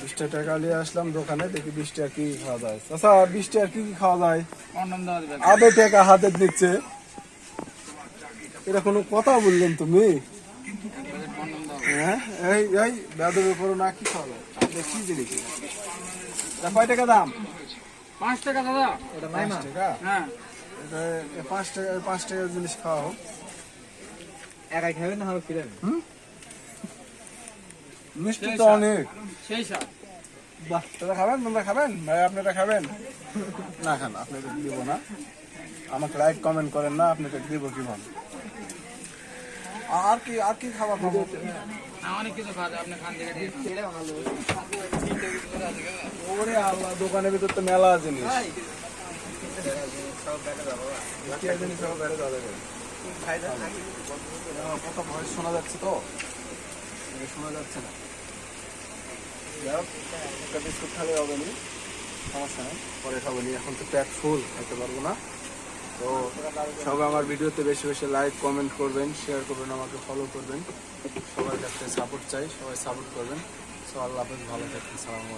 বিশটা টাকা নিয়ে আসলাম দোকানে দেখি বিশটা কি খাওয়া যায়। আচ্ছা বিশটা কি কি খাওয়া যায়? আধে টাকা হাতে নিচ্ছে এটা কোনো কথা বললেন তুমি? হ্যাঁ এই এই বেদবের পরে না কি খাওয়া যায়? কি জিনিস কয় টাকা দাম? পাঁচ টাকা দাদা। এটা পাঁচ টাকা? হ্যাঁ। এটা পাঁচ টাকা পাঁচ টাকার জিনিস খাওয়া হোক। একাই খাবেন না হবে ফিরেন মিষ্টি তো অনেক সেই সার বাহ তোরা খাবেন তোমরা খাবেন ভাই আপনারা খাবেন না খান আপনাদের দিব না আমাকে লাইক কমেন্ট করেন না আপনাকে দিব কীভাবে আর কি আর কি খাবার খাব অনেক কিছু খাওয়া আপনি খান ওরে আল্লাহ দোকানের ভিতর তো মেলা জিনিস আর জিনিস সব বেড়ে যাবে কথা ভয়েস শোনা যাচ্ছে তো নাকি শোনা যাচ্ছে না। যাই পরে খাব এখন তো প্যাক খাইতে পারব না। তো সবাই আমার ভিডিওতে বেশি বেশি লাইক কমেন্ট করবেন শেয়ার করবেন, আমাকে ফলো করবেন। সবার কাছে সাপোর্ট চাই, সবাই সাপোর্ট করবেন। সো আল্লাহ হাফেজ, ভালো থাকবেন। সালামু